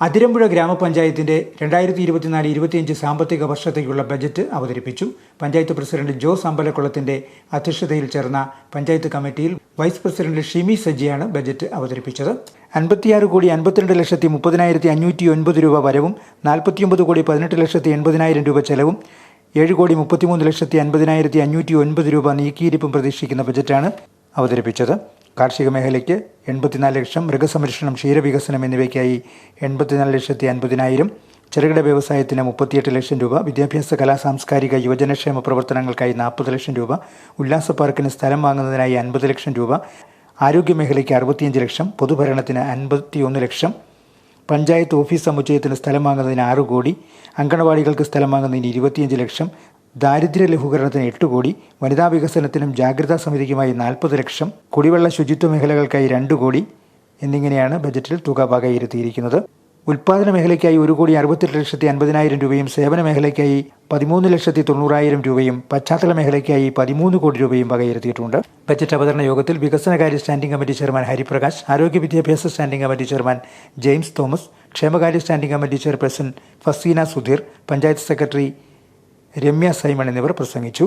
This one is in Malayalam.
അതിരമ്പുഴ ഗ്രാമപഞ്ചായത്തിന്റെ രണ്ടായിരത്തി ഇരുപത്തിനാല് ഇരുപത്തിയഞ്ച് സാമ്പത്തിക വർഷത്തേക്കുള്ള ബജറ്റ് അവതരിപ്പിച്ചു. പഞ്ചായത്ത് പ്രസിഡന്റ് ജോസ് അമ്പലക്കുളത്തിന്റെ അധ്യക്ഷതയിൽ ചേർന്ന പഞ്ചായത്ത് കമ്മിറ്റിയിൽ വൈസ് പ്രസിഡന്റ് ഷിമി സജിയാണ് ബജറ്റ് അവതരിപ്പിച്ചത്. അൻപത്തിയാറ് കോടി അൻപത്തിരണ്ട് ലക്ഷത്തി മുപ്പതിനായിരത്തി അഞ്ഞൂറ്റി ഒൻപത് രൂപ വരവും നാൽപ്പത്തിയൊമ്പത് കോടി പതിനെട്ട് ലക്ഷത്തി എൺപതിനായിരം രൂപ ചെലവും ഏഴ് കോടി മുപ്പത്തിമൂന്ന് ലക്ഷത്തി അൻപതിനായിരത്തി അഞ്ഞൂറ്റി ഒൻപത് രൂപ നീക്കിയിരിപ്പും പ്രതീക്ഷിക്കുന്ന ബജറ്റാണ് അവതരിപ്പിച്ചത്. കാർഷിക മേഖലയ്ക്ക് എൺപത്തിനാല് ലക്ഷം മൃഗസംരക്ഷണം ക്ഷീരവികസനം എന്നിവയ്ക്കായി എൺപത്തിനാല് ലക്ഷത്തി അൻപതിനായിരം ചെറുകിട വ്യവസായത്തിന് മുപ്പത്തിയെട്ട് ലക്ഷം രൂപ വിദ്യാഭ്യാസ കലാ സാംസ്കാരിക യുവജനക്ഷേമ പ്രവർത്തനങ്ങൾക്കായി നാൽപ്പത് ലക്ഷം രൂപ ഉല്ലാസ പാർക്കിന് സ്ഥലം വാങ്ങുന്നതിനായി അൻപത് ലക്ഷം രൂപ ആരോഗ്യ മേഖലയ്ക്ക് അറുപത്തിയഞ്ച് ലക്ഷം പൊതുഭരണത്തിന് അൻപത്തിയൊന്ന് ലക്ഷം പഞ്ചായത്ത് ഓഫീസ് സമുച്ചയത്തിന് സ്ഥലം വാങ്ങുന്നതിന് ആറ് കോടി അങ്കണവാടികൾക്ക് സ്ഥലം വാങ്ങുന്നതിന് ഇരുപത്തിയഞ്ച് ലക്ഷം ദാരിദ്ര്യ ലഘൂകരണത്തിന് എട്ട് കോടി വനിതാ വികസനത്തിനും ജാഗ്രതാ സമിതിക്കുമായി നാൽപ്പത് ലക്ഷം കുടിവെള്ള ശുചിത്വ മേഖലകൾക്കായി രണ്ട് കോടി എന്നിങ്ങനെയാണ് ബജറ്റിൽ തുക പകയിരുത്തിയിരിക്കുന്നത് ഉൽപാദന മേഖലയ്ക്കായി ഒരു കോടി അറുപത്തെട്ട് ലക്ഷത്തി അൻപതിനായിരം രൂപയും സേവന മേഖലയ്ക്കായി പതിമൂന്ന് ലക്ഷത്തി തൊണ്ണൂറായിരം രൂപയും പശ്ചാത്തല മേഖലയ്ക്കായി പതിമൂന്ന് കോടി രൂപയും വകയിരുത്തിയിട്ടുണ്ട്. ബജറ്റ് അവതരണ യോഗത്തിൽ വികസനകാര്യ സ്റ്റാൻഡിംഗ് കമ്മിറ്റി ചെയർമാൻ ഹരിപ്രകാശ് ആരോഗ്യ വിദ്യാഭ്യാസ standing committee chairman James Thomas ക്ഷേമകാര്യ standing committee chairperson Faseena Sudheer panchayat secretary Ramya Simon എന്നിവർ പ്രസംഗിച്ചു